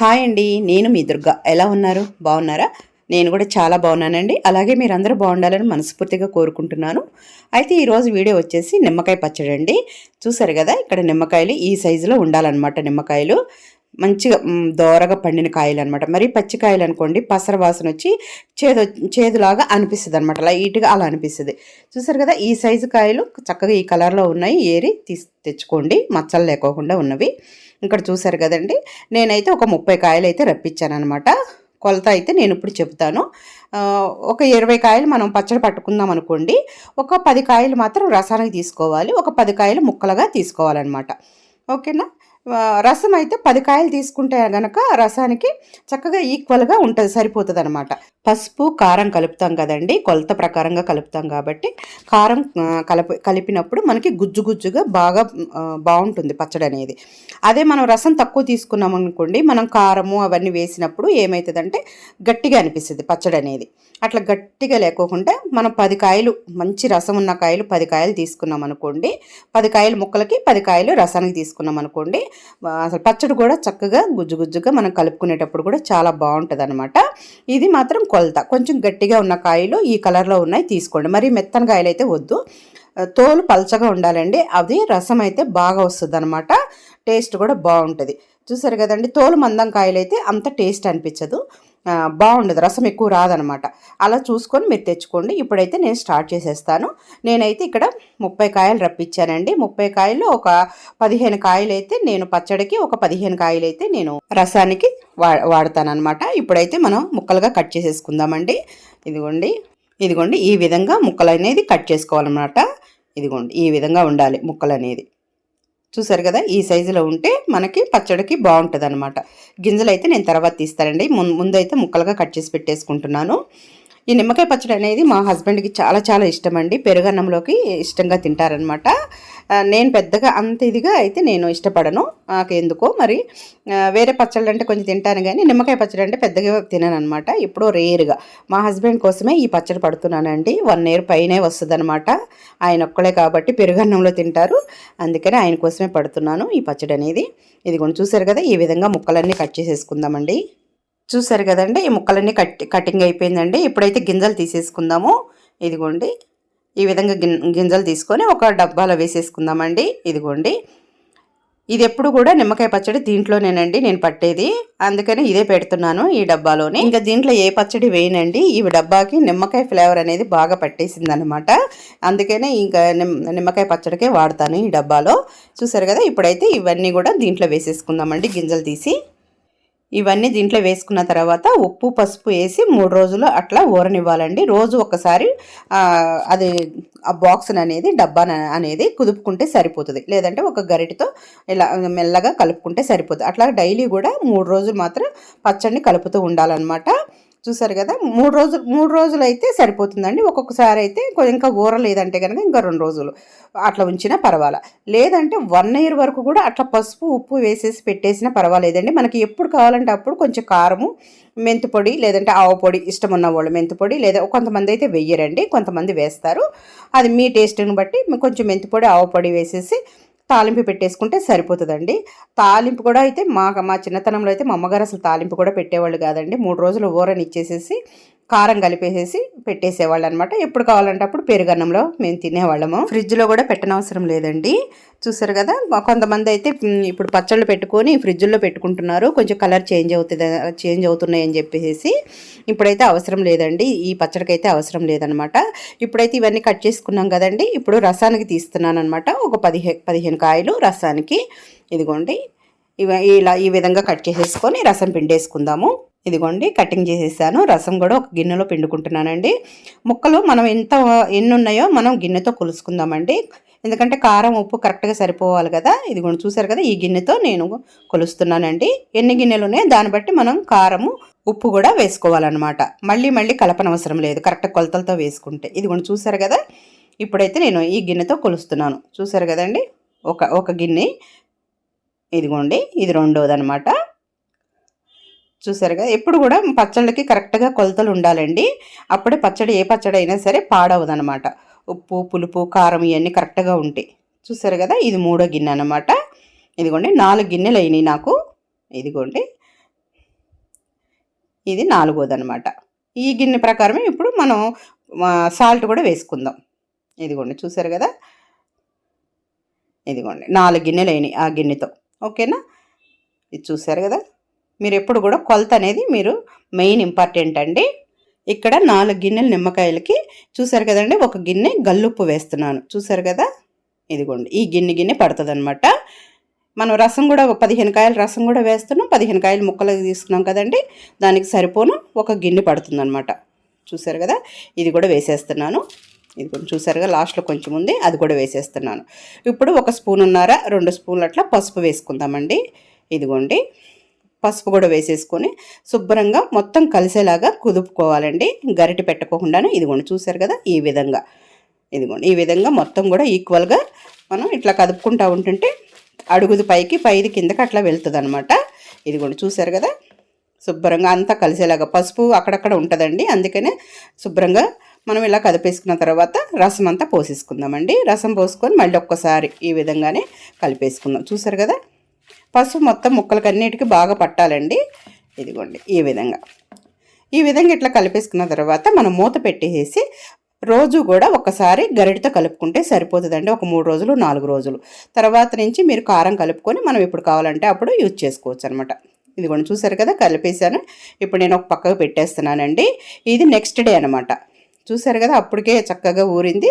Hi అండి నేను మీ దుర్గా. ఎలా ఉన్నారు? బాగున్నారా? నేను కూడా చాలా బాగున్నానండి. అలాగే మీరందరూ బాగుండాలని మనస్ఫూర్తిగా కోరుకుంటున్నాను. అయితే ఈరోజు వీడియో వచ్చేసి నిమ్మకాయ పచ్చడి అండి చూసారు కదా ఇక్కడ నిమ్మకాయలు ఈ సైజులో ఉండాలన్నమాట నిమ్మకాయలు. మంచిగా దోరగా పండిన కాయలు అనమాట మరి పచ్చికాయలు అనుకోండి పసర వాసన వచ్చి చేదు చేదులాగా అనిపిస్తుంది అనమాట లైట్గా అలా అనిపిస్తుంది. చూసారు కదా ఈ సైజు కాయలు చక్కగా ఈ కలర్లో ఉన్నాయి. ఏరి తీసి తెచ్చుకోండి. మచ్చలు లేకోకుండా ఉన్నవి. ఇక్కడ చూసారు కదండి నేనైతే ఒక ముప్పై కాయలు అయితే రప్పించాను అనమాట కొలత అయితే నేను ఇప్పుడు చెప్తాను ఒక ఇరవై కాయలు మనం పచ్చడి పట్టుకుందాం అనుకోండి ఒక పది కాయలు మాత్రం రసానికి తీసుకోవాలి. ఒక పది కాయలు ముక్కలుగా తీసుకోవాలన్నమాట. ఓకేనా? రసం అయితే పది కాయలు తీసుకుంటే గనక రసానికి చక్కగా ఈక్వల్గా ఉంటుంది సరిపోతుంది అనమాట పసుపు కారం కలుపుతాం కదండి. కొలత ప్రకారంగా కలుపుతాం కాబట్టి కారం కలప కలిపినప్పుడు మనకి గుజ్జు గుజ్జుగా బాగా బాగుంటుంది పచ్చడి అనేది. అదే మనం రసం తక్కువ తీసుకున్నాం అనుకోండి మనం కారము అవన్నీ వేసినప్పుడు ఏమవుతుందంటే గట్టిగా అనిపిస్తుంది పచ్చడి అనేది. అట్లా గట్టిగా లేకోకుండా మనం పది కాయలు మంచి రసం ఉన్న కాయలు పది కాయలు తీసుకున్నాం అనుకోండి పది కాయలు ముక్కలకి పది కాయలు రసానికి తీసుకున్నాం అనుకోండి అసలు పచ్చడి కూడా చక్కగా గుజ్జు గుజ్జుగా మనం కలుపుకునేటప్పుడు కూడా చాలా బాగుంటుంది అనమాట ఇది మాత్రం కొలత. కొంచెం గట్టిగా ఉన్న కాయలు ఈ కలర్లో ఉన్నాయి తీసుకోండి. మరి మెత్తని కాయలు అయితే వద్దు తోలు పలచగా ఉండాలండి. అది రసం అయితే బాగా వస్తుంది అనమాట టేస్ట్ కూడా బాగుంటుంది. చూసారు కదండి తోలు మందం కాయలు అయితే అంత టేస్ట్ అనిపించదు. బాగుండదు రసం ఎక్కువ రాదనమాట. అలా చూసుకొని మీరు తెచ్చుకోండి. ఇప్పుడైతే నేను స్టార్ట్ చేసేస్తాను. నేనైతే ఇక్కడ ముప్పై కాయలు రప్పించానండి. ముప్పై కాయలు ఒక పదిహేను కాయలు అయితే నేను పచ్చడికి ఒక పదిహేను కాయలు అయితే నేను రసానికి వా వాడతానమాట ఇప్పుడైతే మనం ముక్కలుగా కట్ చేసేసుకుందామండి. ఇదిగోండి ఇదిగోండి. ఈ విధంగా ముక్కలు అనేది కట్ చేసుకోవాలన్నమాట. ఇదిగోండి ఈ విధంగా ఉండాలి ముక్కలు అనేది చూసారు కదా? ఈ సైజులో ఉంటే మనకి పచ్చడికి బాగుంటుంది అనమాట గింజలు అయితే నేను తర్వాత తీస్తానండి. ముం- ముందైతే ముక్కలుగా కట్ చేసి పెట్టేసుకుంటున్నాను. ఈ నిమ్మకాయ పచ్చడి అనేది మా హస్బెండ్కి చాలా చాలా ఇష్టం అండి పెరుగన్నంలోకి ఇష్టంగా తింటారనమాట నేను పెద్దగా అంత ఇదిగా అయితే నేను ఇష్టపడను. నాకు ఎందుకో మరి వేరే పచ్చళ్ళు అంటే కొంచెం తింటాను కానీ నిమ్మకాయ పచ్చడి అంటే పెద్దగా తినను అనమాట ఎప్పుడో రేరుగా. మా హస్బెండ్ కోసమే ఈ పచ్చడి పడుతున్నానండి. వన్ ఇయర్ పైనే వస్తుందనమాట ఆయన ఒక్కడే కాబట్టి పెరుగన్నంలో తింటారు. అందుకని ఆయన కోసమే పడుతున్నాను ఈ పచ్చడి అనేది ఇది కూడా చూసారు కదా? ఈ విధంగా ముక్కలన్నీ కట్ చేసేసుకుందామండి. చూసారు కదండి ఈ ముక్కలన్నీ కట్ కటింగ్ అయిపోయిందండి. ఇప్పుడైతే గింజలు తీసేసుకుందాము. ఇదిగోండి ఈ విధంగా గిన్ గింజలు తీసుకొని ఒక డబ్బాలో వేసేసుకుందామండి. ఇదిగోండి ఇది ఎప్పుడు కూడా నిమ్మకాయ పచ్చడి దీంట్లోనేనండి నేను పట్టేది. అందుకని ఇదే పెడుతున్నాను ఈ డబ్బాలోనే. ఇంకా దీంట్లో ఏ పచ్చడి వేయనండి ఈ డబ్బాకి నిమ్మకాయ ఫ్లేవర్ అనేది బాగా పట్టేసింది అనమాట అందుకనే ఇంకా నిమ్మకాయ పచ్చడికే వాడతాను ఈ డబ్బాలో. చూసారు కదా ఇప్పుడైతే ఇవన్నీ కూడా దీంట్లో వేసేసుకుందామండి గింజలు తీసి. ఇవన్నీ దీంట్లో వేసుకున్న తర్వాత ఉప్పు పసుపు వేసి మూడు రోజులు అట్లా ఊరనివ్వాలండి రోజు ఒకసారి అది ఆ బాక్స్ అనేది డబ్బా అనేది కుదుపుకుంటే సరిపోతుంది. లేదంటే ఒక గరిటతో ఇలా మెల్లగా కలుపుకుంటే సరిపోతుంది అట్లా డైలీ కూడా మూడు రోజులు మాత్రం పచ్చడిని కలుపుతూ ఉండాలన్నమాట. చూసారు కదా? మూడు రోజులు మూడు రోజులు అయితే సరిపోతుందండి. ఒక్కొక్కసారి అయితే ఇంకా ఊర లేదంటే కనుక ఇంకా రెండు రోజులు అట్లా ఉంచినా పర్వాలా. లేదంటే వన్ ఇయర్ వరకు కూడా అట్లా పసుపు ఉప్పు వేసేసి పెట్టేసినా పర్వాలేదండి. మనకి ఎప్పుడు కావాలంటే అప్పుడు కొంచెం కారము మెంతిపొడి లేదంటే ఆవు పొడి ఇష్టం ఉన్న వాళ్ళు మెంతి పొడి లేదా కొంతమంది అయితే వెయ్యరండి. కొంతమంది వేస్తారు. అది మీ టేస్ట్ని బట్టి కొంచెం మెంతి పొడి ఆవు పొడి వేసేసి తాలింపు పెట్టేసుకుంటే సరిపోతుందండి. తాలింపు కూడా అయితే మా మా చిన్నతనంలో అయితే మా అమ్మగారు అసలు తాలింపు కూడా పెట్టేవాళ్ళు కాదండి. మూడు రోజులు ఊరని ఇచ్చేసేసి కారం కలిపేసేసి పెట్టేసేవాళ్ళు అనమాట ఎప్పుడు కావాలంటే అప్పుడు పెరుగన్నంలో మేము తినేవాళ్ళము. ఫ్రిడ్జ్లో కూడా పెట్టనవసరం లేదండి. చూసారు కదా కొంతమంది అయితే ఇప్పుడు పచ్చళ్ళు పెట్టుకొని ఫ్రిడ్జ్లో పెట్టుకుంటున్నారు. కొంచెం కలర్ చేంజ్ అవుతుంది చేంజ్ అవుతున్నాయి అని చెప్పేసి ఇప్పుడైతే అవసరం లేదండి. ఈ పచ్చడికైతే అవసరం లేదనమాట. ఇప్పుడైతే ఇవన్నీ కట్ చేసుకున్నాం కదండి. ఇప్పుడు రసానికి తీస్తున్నాను అనమాట ఒక పదిహే పదిహేను కాయలు రసానికి. ఇదిగోండి. ఇవ ఇలా ఈ విధంగా కట్ చేసేసుకొని రసం పిండేసుకుందాము. ఇదిగోండి కటింగ్ చేసేసాను. రసం కూడా ఒక గిన్నెలో పిండుకుంటున్నానండి. ముక్కలు మనం ఎంత ఎన్ని ఉన్నాయో మనం గిన్నెతో కొలుసుకుందామండి. ఎందుకంటే కారం ఉప్పు కరెక్ట్గా సరిపోవాలి కదా. ఇదిగోండి చూసారు కదా ఈ గిన్నెతో నేను కొలుస్తున్నానండి. ఎన్ని గిన్నెలు ఉన్నాయో దాన్ని బట్టి మనం కారము ఉప్పు కూడా వేసుకోవాలన్నమాట. మళ్ళీ మళ్ళీ కలపనవసరం లేదు. కరెక్ట్ కొలతలతో వేసుకుంటే. ఇదిగోండి చూసారు కదా? ఇప్పుడైతే నేను ఈ గిన్నెతో కొలుస్తున్నాను. చూసారు కదండి? ఒక ఒక గిన్నె. ఇదిగోండి ఇది రెండోది చూసారు కదా ఎప్పుడు కూడా పచ్చళ్ళకి కరెక్ట్గా కొలతలు ఉండాలండి. అప్పుడే పచ్చడి ఏ పచ్చడి అయినా సరే పాడవదనమాట. ఉప్పు పులుపు కారం ఇవన్నీ కరెక్ట్గా ఉంటాయి చూసారు కదా? ఇది మూడో గిన్నె అనమాట ఇదిగోండి నాలుగు గిన్నెలు అయినాయి నాకు. ఇదిగోండి. ఇది నాలుగోదనమాట ఈ గిన్నె ప్రకారమే ఇప్పుడు మనం సాల్ట్ కూడా వేసుకుందాం. ఇదిగోండి చూసారు కదా? ఇదిగోండి నాలుగు గిన్నెలు అయినాయి ఆ గిన్నెతో. ఓకేనా? ఇది చూసారు కదా? మీరు ఎప్పుడు కూడా కొలత అనేది మీరు మెయిన్ ఇంపార్టెంట్ అండి. ఇక్కడ నాలుగు గిన్నెల నిమ్మకాయలకి చూసారు కదండి ఒక గిన్నె గల్లుప్పు వేస్తున్నాను. చూసారు కదా? ఇదిగోండి ఈ గిన్నె గిన్నె పడుతుంది అనమాట మనం రసం కూడా పదిహేను కాయల రసం కూడా వేస్తున్నాం. పదిహేను కాయలు ముక్కలు తీసుకున్నాం కదండి దానికి సరిపోను ఒక గిన్నె పడుతుంది అనమాట చూసారు కదా? ఇది కూడా వేసేస్తున్నాను. ఇది కొంచెం చూసారుగా లాస్ట్లో కొంచెం ఉంది అది కూడా వేసేస్తున్నాను. ఇప్పుడు ఒక స్పూన్ ఉన్నారా? రెండు స్పూన్లు అట్లా పసుపు వేసుకుందామండి. ఇదిగోండి పసుపు కూడా వేసేసుకొని శుభ్రంగా మొత్తం కలిసేలాగా కుదుపుకోవాలండి. గరిటె పెట్టకోకుండానే ఇదిగోండి చూసారు కదా ఈ విధంగా. ఇదిగోండి ఈ విధంగా మొత్తం కూడా ఈక్వల్గా మనం ఇట్లా కదుపుకుంటా ఉంటుంటే అడుగుది పైకి పైది కిందకి అట్లా వెళ్తుంది అనమాట ఇదిగోండి చూసారు కదా శుభ్రంగా అంతా కలిసేలాగా పసుపు అక్కడక్కడ ఉంటుందండి. అందుకనే శుభ్రంగా మనం ఇలా కదిపేసుకున్న తర్వాత రసం అంతా పోసేసుకుందామండి. రసం పోసుకొని మళ్ళీ ఒక్కసారి ఈ విధంగానే కలిపేసుకుందాం. చూసారు కదా పసుపు మొత్తం ముక్కలకి అన్నిటికీ బాగా పట్టాలండి. ఇదిగోండి ఈ విధంగా. ఈ విధంగా ఇట్లా కలిపేసుకున్న తర్వాత మనం మూత పెట్టేసి రోజు కూడా ఒకసారి గరిటతో కలుపుకుంటే సరిపోతుందండి. ఒక మూడు రోజులు నాలుగు రోజులు. తర్వాత నుంచి మీరు కారం కలుపుకొని మనం ఎప్పుడు కావాలంటే అప్పుడు యూజ్ చేసుకోవచ్చు అనమాట ఇదిగోండి చూసారు కదా కలిపేసాను ఇప్పుడు నేను ఒక పక్కకు పెట్టేస్తున్నానండి. ఇది నెక్స్ట్ డే అనమాట చూసారు కదా అప్పటికే చక్కగా ఊరింది.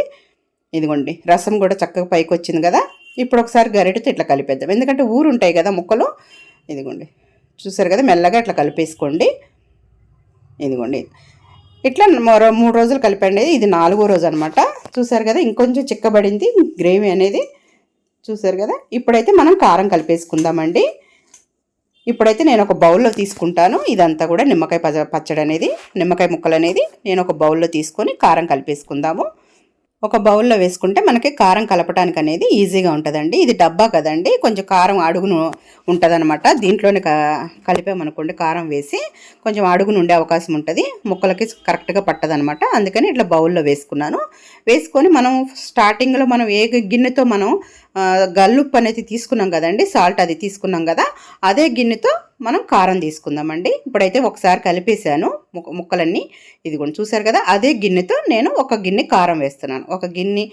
ఇదిగోండి రసం కూడా చక్కగా పైకి వచ్చింది కదా. ఇప్పుడు ఒకసారి గరిటతో ఇట్లా కలిపేద్దాం. ఎందుకంటే ఊరు ఉంటాయి కదా ముక్కలు. ఇదిగోండి. చూసారు కదా? మెల్లగా ఇట్లా కలిపేసుకోండి. ఇదిగోండి. ఇట్లా మరో మూడు రోజులు కలిపండి. ఇది నాలుగో రోజు అనమాట చూసారు కదా? ఇంకొంచెం చిక్కబడింది గ్రేవీ అనేది. చూసారు కదా? ఇప్పుడైతే మనం కారం కలిపేసుకుందామండి. ఇప్పుడైతే నేను ఒక బౌల్లో తీసుకుంటాను. ఇదంతా కూడా నిమ్మకాయ పచ్చడి అనేది నిమ్మకాయ ముక్కలు అనేది నేను ఒక బౌల్లో తీసుకొని కారం కలిపేసుకుందాము. ఒక బౌల్లో వేసుకుంటే మనకి కారం కలపడానికి అనేది ఈజీగా ఉంటుందండి. ఇది డబ్బా కదండి. కొంచెం కారం అడుగును ఉంటుందన్నమాట. దీంట్లోనే కలిపామనుకోండి కారం వేసి కొంచెం అడుగును ఉండే అవకాశం ఉంటుంది. ముక్కలకి కరెక్ట్గా పట్టదనమాట అందుకని ఇట్లా బౌల్లో వేసుకున్నాను. వేసుకొని మనం స్టార్టింగ్లో మనం ఏ గిన్నెతో మనం గల్లుప్పు అనేది తీసుకున్నాం కదండి సాల్ట్ అది తీసుకున్నాం కదా అదే గిన్నెతో మనం కారం తీసుకుందామండి. ఇప్పుడైతే ఒకసారి కలిపేశాను. ముక్కలన్నీ ఇది కూడా చూసారు కదా? అదే గిన్నెతో నేను ఒక గిన్నె కారం వేస్తున్నాను. ఒక గిన్నె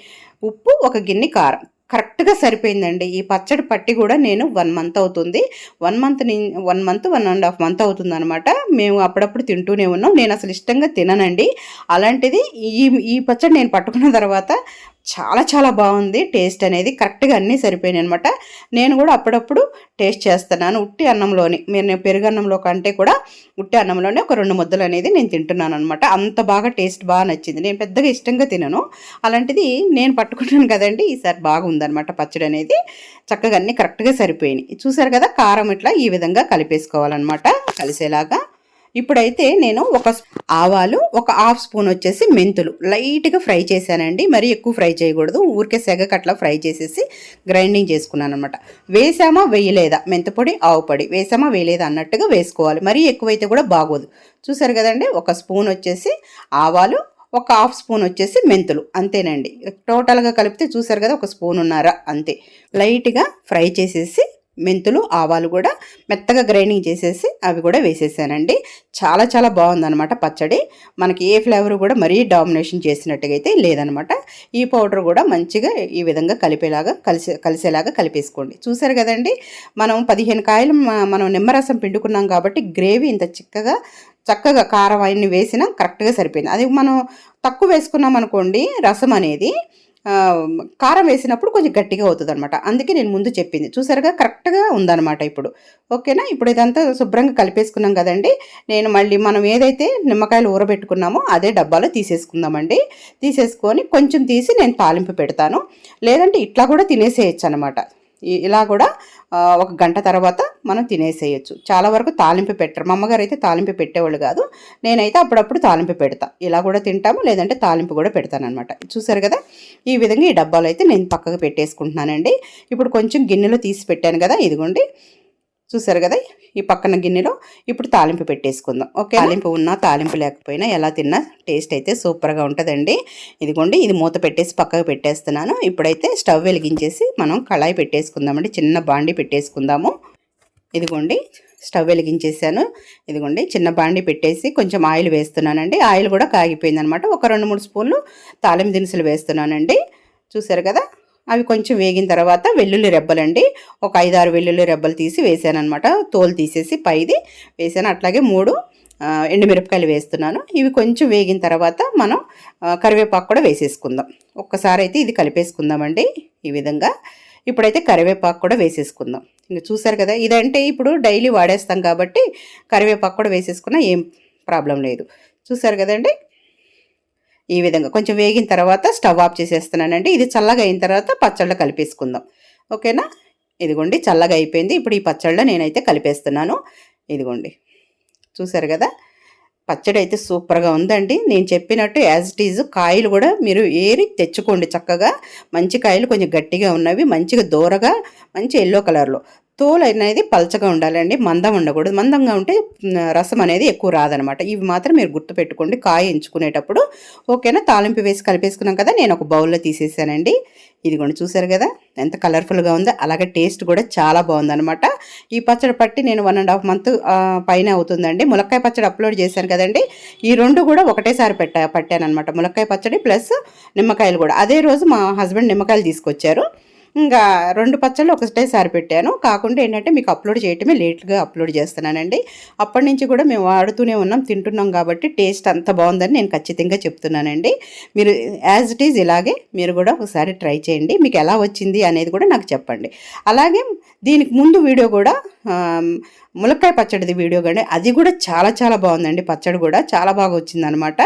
ఉప్పు ఒక గిన్నె కారం. కరెక్ట్గా సరిపోయిందండి. ఈ పచ్చడి పట్టి కూడా నేను వన్ మంత్ అవుతుంది. One month one month one and half month అవుతుంది అనమాట మేము అప్పుడప్పుడు తింటూనే ఉన్నాం. నేను అసలు ఇష్టంగా తిననండి. అలాంటిది ఈ ఈ పచ్చడి నేను పట్టుకున్న తర్వాత చాలా చాలా బాగుంది. టేస్ట్ అనేది కరెక్ట్గా అన్నీ సరిపోయినాయి అనమాట నేను కూడా అప్పుడప్పుడు టేస్ట్ చేస్తున్నాను ఉట్టి అన్నంలోని. మీరు పెరుగన్నంలో కంటే కూడా ఉట్టి అన్నంలోనే ఒక రెండు ముద్దలు అనేది నేను తింటున్నాను అనమాట అంత బాగా టేస్ట్ బాగా నచ్చింది. నేను పెద్దగా ఇష్టంగా తినను. అలాంటిది నేను పట్టుకుంటాను కదండి ఈసారి బాగుందనమాట పచ్చడి అనేది. చక్కగా అన్నీ కరెక్ట్గా సరిపోయినాయి. చూసారు కదా కారం ఇట్లా ఈ విధంగా కలిపేసుకోవాలన్నమాట. కలిసేలాగా ఇప్పుడైతే నేను ఒక ఆవాలు ఒక హాఫ్ స్పూన్ వచ్చేసి మెంతులు. లైట్గా ఫ్రై చేశానండి. మరీ ఎక్కువ ఫ్రై చేయకూడదు. ఊరికే సెగకట్లా ఫ్రై చేసేసి గ్రైండింగ్ చేసుకున్నాను అనమాట వేసామా? వేయలేదా? మెంతపొడి ఆవు పొడి. వేసామా? వేయలేదా? అన్నట్టుగా వేసుకోవాలి. మరీ ఎక్కువైతే కూడా బాగోదు. చూసారు కదండి? ఒక స్పూన్ వచ్చేసి ఆవాలు ఒక హాఫ్ స్పూన్ వచ్చేసి మెంతులు. అంతేనండి. టోటల్గా కలిపితే చూసారు కదా? ఒక స్పూన్ ఉన్నారా? అంతే. లైట్గా ఫ్రై చేసేసి మెంతులు ఆవాలు కూడా మెత్తగా గ్రైండింగ్ చేసేసి అవి కూడా వేసేసానండి. చాలా చాలా బాగుందనమాట పచ్చడి. మనకి ఏ ఫ్లేవర్ కూడా మరీ డామినేషన్ చేసినట్టుగా అయితే లేదనమాట ఈ పౌడర్ కూడా మంచిగా ఈ విధంగా కలిపేలాగా కలిసే కలిసేలాగా కలిపేసుకోండి. చూసారు కదండి మనం పదిహేను కాయలు మనం నిమ్మరసం పిండుకున్నాం కాబట్టి గ్రేవీ ఇంత చిక్కగా చక్కగా కారం అవన్నీ వేసినా కరెక్ట్గా సరిపోయింది. అది మనం తక్కువ వేసుకున్నాం అనుకోండి రసం అనేది కారం వేసినప్పుడు కొంచెం గట్టిగా అవుతుంది అనమాట అందుకే నేను ముందు చెప్పింది. చూసారుగా? కరెక్ట్గా ఉందన్నమాట ఇప్పుడు. ఓకేనా? ఇప్పుడు ఇదంతా శుభ్రంగా కలిపేసుకున్నాం కదండి. నేను మళ్ళీ మనం ఏదైతే నిమ్మకాయలు ఊరబెట్టుకున్నామో అదే డబ్బాలో తీసేసుకుందామండి. తీసేసుకొని కొంచెం తీసి నేను తాలింపు పెడతాను. లేదంటే ఇట్లా కూడా తినేసేయచ్చు అనమాట ఇలా కూడా ఒక గంట తర్వాత మనం తినేసేయచ్చు. చాలా వరకు తాలింపు పెట్టరు. మా అమ్మగారు అయితే తాలింపు పెట్టేవాళ్ళు కాదు. నేనైతే అప్పుడప్పుడు తాలింపు పెడతా. ఇలా కూడా తింటాము. లేదంటే తాలింపు కూడా పెడతాను అనమాట చూసారు కదా? ఈ విధంగా ఈ డబ్బాలు అయితే నేను పక్కకు పెట్టేసుకుంటున్నానండి. ఇప్పుడు కొంచెం గిన్నెలో తీసి పెట్టాను కదా ఇదిగోండి. చూసారు కదా ఈ పక్కన గిన్నెలో ఇప్పుడు తాలింపు పెట్టేసుకుందాం. ఓకే తాలింపు ఉన్నా తాలింపు లేకపోయినా ఎలా తిన్నా టేస్ట్ అయితే సూపర్గా ఉంటుందండి. ఇదిగోండి ఇది మూత పెట్టేసి పక్కకు పెట్టేస్తున్నాను. ఇప్పుడైతే స్టవ్ వెలిగించేసి మనం కళాయి పెట్టేసుకుందామండి చిన్న బాండి పెట్టేసుకుందాము. ఇదిగోండి స్టవ్ వెలిగించేసాను ఇదిగోండి చిన్న బాండి పెట్టేసి కొంచెం ఆయిల్ వేస్తున్నానండి. ఆయిల్ కూడా కాగిపోయింది అనమాట ఒక రెండు మూడు స్పూన్లు తాలింపు దినుసులు వేస్తున్నానండి. చూసారు కదా? అవి కొంచెం వేగిన తర్వాత వెల్లుల్లి రెబ్బలండి. ఒక ఐదారు వెల్లుల్లి రెబ్బలు తీసి వేసాను అనమాట తోలు తీసేసి పైది వేసాను అట్లాగే మూడు ఎండుమిరపకాయలు వేస్తున్నాను. ఇవి కొంచెం వేగిన తర్వాత మనం కరివేపాకు కూడా వేసేసుకుందాం. ఒక్కసారి అయితే ఇది కలిపేసుకుందామండి ఈ విధంగా. ఇప్పుడైతే కరివేపాకు కూడా వేసేసుకుందాం. ఇంకా చూసారు కదా ఇదంటే ఇప్పుడు డైలీ వాడేస్తాం కాబట్టి కరివేపాకు కూడా వేసేసుకున్నా ఏం ప్రాబ్లం లేదు. చూసారు కదండి? ఈ విధంగా కొంచెం వేగిన తర్వాత స్టవ్ ఆఫ్ చేసేస్తున్నానండి. ఇది చల్లగా అయిన తర్వాత పచ్చళ్ళు కలిపేసుకుందాం. ఓకేనా? ఇదిగోండి చల్లగా అయిపోయింది. ఇప్పుడు ఈ పచ్చళ్ళ నేనైతే కలిపేస్తున్నాను. ఇదిగోండి. చూసారు కదా? పచ్చడి అయితే సూపర్గా ఉందండి. నేను చెప్పినట్టు యాజ్ ఇట్ ఈజ్ కాయలు కూడా మీరు ఏరి తెచ్చుకోండి చక్కగా. మంచి కాయలు కొంచెం గట్టిగా ఉన్నవి మంచిగా దూరగా మంచి ఎల్లో కలర్లో తోలు అనేది పలచగా ఉండాలండి మందం ఉండకూడదు. మందంగా ఉంటే రసం అనేది ఎక్కువ రాదనమాట. ఇవి మాత్రం మీరు గుర్తుపెట్టుకోండి. కాయ ఎంచుకునేటప్పుడు ఓకేనా? తాలింపు వేసి కలిపేసుకున్నాం కదా నేను ఒక బౌల్లో తీసేసానండి. ఇదిగోండి చూసారు కదా? ఎంత కలర్ఫుల్గా ఉందో అలాగే టేస్ట్ కూడా చాలా బాగుందనమాట. ఈ పచ్చడి పట్టి నేను వన్ అండ్ హాఫ్ మంత్ పైన అవుతుందండి. ములక్కాయ పచ్చడి అప్లోడ్ చేశాను కదండి. ఈ రెండు కూడా ఒకటేసారి పెట్టా పట్టానమాట ములక్కాయ పచ్చడి ప్లస్ నిమ్మకాయలు కూడా. అదే రోజు మా హస్బెండ్ నిమ్మకాయలు తీసుకొచ్చారు. ఇంకా రెండు పచ్చళ్ళు ఒకటేసారి పెట్టాను. కాకుండా ఏంటంటే మీకు అప్లోడ్ చేయటమే లేట్గా అప్లోడ్ చేస్తున్నానండి. అప్పటి నుంచి కూడా మేము వాడుతూనే ఉన్నాం తింటున్నాం కాబట్టి టేస్ట్ అంత బాగుందని నేను ఖచ్చితంగా చెప్తున్నానండి. మీరు యాజ్ ఇట్ ఈజ్ ఇలాగే మీరు కూడా ఒకసారి ట్రై చేయండి. మీకు ఎలా వచ్చింది అనేది కూడా నాకు చెప్పండి. అలాగే దీనికి ముందు వీడియో కూడా ములక్కాయ పచ్చడిది వీడియో కానీ అది కూడా చాలా చాలా బాగుందండి. పచ్చడి కూడా చాలా బాగా వచ్చిందనమాట.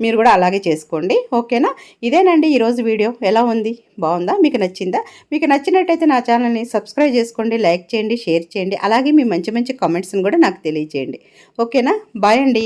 మీరు కూడా అలాగే చేసుకోండి. ఓకేనా? ఇదేనండి ఈరోజు వీడియో. ఎలా ఉంది? బాగుందా? మీకు నచ్చిందా? మీకు నచ్చినట్టయితే నా ఛానల్ని సబ్స్క్రైబ్ చేసుకోండి లైక్ చేయండి షేర్ చేయండి అలాగే మీ మంచి మంచి కామెంట్స్ని కూడా నాకు తెలియచేయండి. ఓకేనా? బాయ్ అండి.